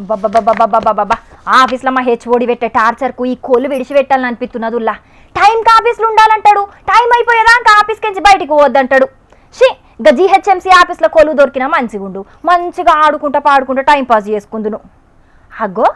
అబ్బబ్బబ్బబ్బబ్బబ్బబ్బా ఆఫీస్లో మా హెచ్ఓడి పెట్టే టార్చర్కు ఈ కోళ్ళు విడిచి పెట్టాలని అనిపిస్తున్నది ఉల్లా. టైంకి ఆఫీస్లో ఉండాలంటాడు. టైం అయిపోయేదాకా ఆఫీస్కి నుంచి బయటికి పోవద్దంటాడు. షీ ఇంకా జిహెచ్ఎంసీ ఆఫీస్లో కొలువు దొరికినా మంచిగా ఉండు మంచిగా ఆడుకుంటా పాడుకుంటా టైం పాస్ చేసుకుందును. అగ్గో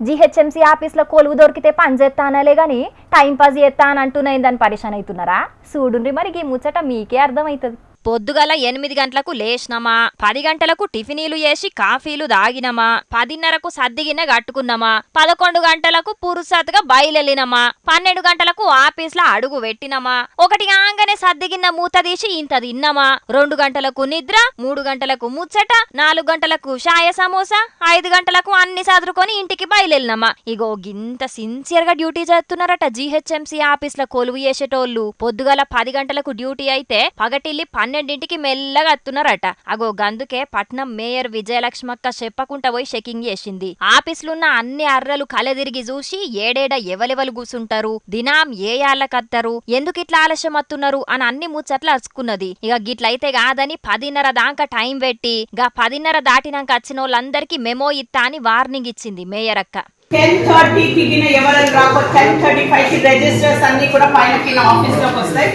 జిహెచ్ఎంసీ ఆఫీస్లో కొలువు దొరికితే పని చేస్తానలే కానీ టైం పాస్ చేస్తా అని దాన్ని పరిశాన్ అవుతున్నారా చూడుండ్రి మరి ఈ ముచ్చట మీకే అర్థమవుతుంది. పొద్దుగల ఎనిమిది గంటలకు లేచినమా పది గంటలకు టిఫినీలు చేసి కాఫీలు దాగినమా పదిన్నరకు సద్దిగిన్నె కట్టుకున్నామా పదకొండు గంటలకు పురుసత్తుగా బయలెళ్ళినమా పన్నెండు గంటలకు ఆఫీస్లో అడుగు పెట్టినమా ఒకటి కాగానే సర్దిగిన్న మూత తీసి ఇంత తిన్నమా రెండు గంటలకు నిద్ర మూడు గంటలకు ముచ్చట నాలుగు గంటలకు షాయ సమోసా ఐదు గంటలకు అన్ని సదురుకొని ఇంటికి బయలెళ్ళినమా ఇగో గింత సిన్సియర్గా డ్యూటీ చేస్తున్నారట జీహెచ్ఎంసీ ఆఫీస్ల కొలువు చేసేటోళ్ళు. పొద్దుగల పది గంటలకు డ్యూటీ అయితే పగటిల్లి పన్నెండింటికి మెల్లగా అత్తున్నారట. అగో గందుకే పట్నం మేయర్ విజయలక్ష్మక్క చెప్పకుండా పోయి షెకింగ్ చేసింది. ఆఫీసులున్న అన్ని అర్రలు కలెదిరిగి చూసి ఏడేడ ఎవలెవలు కూసుంటారు? దినాం ఏ యాళ్ళకత్తారు ఎందుకు ఇట్లా ఆలస్యం అత్తున్నారు? అని అన్ని ముచ్చట్లు అరుచుకున్నది. ఇక గిట్లయితే కాదని పదిన్నర దాకా టైం పెట్టి గా పదిన్నర దాటినాక వచ్చిన వాళ్ళందరికీ మెమో ఇత్తా అని వార్నింగ్ ఇచ్చింది మేయర్ అక్క టెన్ థర్టీకి ఎవరైనా రాకో టెన్ థర్టీ ఫైవ్కి రిజిస్టర్స్ అన్ని కూడా పైన కింద ఆఫీస్లోకి వస్తాయి.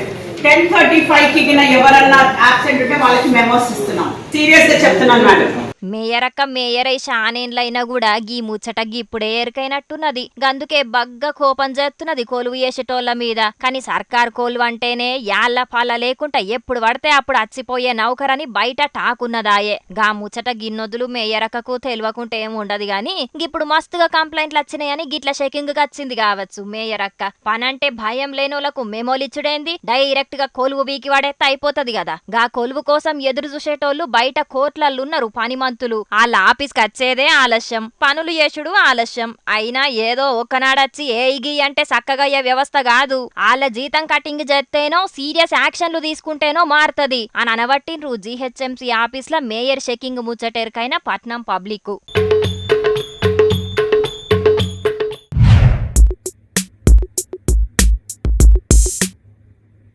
టెన్ థర్టీ ఫైవ్కి ఎవరన్నా అబ్సెంట్ ఉంటే వాళ్ళకి మెమోస్ ఇస్తున్నాం. సీరియస్గా చెప్తున్నాను మేడం. మేయరక్క మేయరై మేయర్ షానేన్లైనా కూడా గీ ముచ్చట గిప్పుడే ఎరికైనట్టున్నది. గందుకే బగ్గ కోపం చేస్తున్నది కొలువు చేసేటోళ్ళ మీద. కానీ సర్కార్ కోలువు అంటేనే యాళ్ళ పాల లేకుండా ఎప్పుడు పడితే అప్పుడు అచ్చిపోయే నౌకరని బయట టాకున్నదాయే. గా ముచ్చట గిన్నొదులు మేయరకకు తెలియకుంటే ఏముండదు గాని ఇప్పుడు మస్తుగా కంప్లైంట్లు వచ్చినాయని గిట్ల షేకింగ్ వచ్చింది కావచ్చు మేయరక్క. పనంటే భయం లేనోళ్ళకు మెమోలిచ్చుడేంది? డైరెక్ట్గా కొలువు బీకి వాడేస్తే అయిపోతది కదా గా కొలువు కోసం ఎదురు చూసేటోళ్ళు బయట కోట్లల్లున్నారు పనిమంతులు వాళ్ళ ఆఫీస్కి వచ్చేదే ఆలస్యం. పనులు చేసుడు ఆలస్యం. అయినా ఏదో ఒక్కనాడొచ్చి ఏ అంటే చక్కగా అయ్యే వ్యవస్థ కాదు. వాళ్ళ జీతం కటింగ్ చేస్తేనో సీరియస్ యాక్షన్లు తీసుకుంటేనో మారుతుంది. అని అనబట్టిండ్రు జీహెచ్ఎంసీ ఆఫీస్ల మేయర్ షెకింగ్ ముచ్చటెరకైన పట్నం పబ్లిక్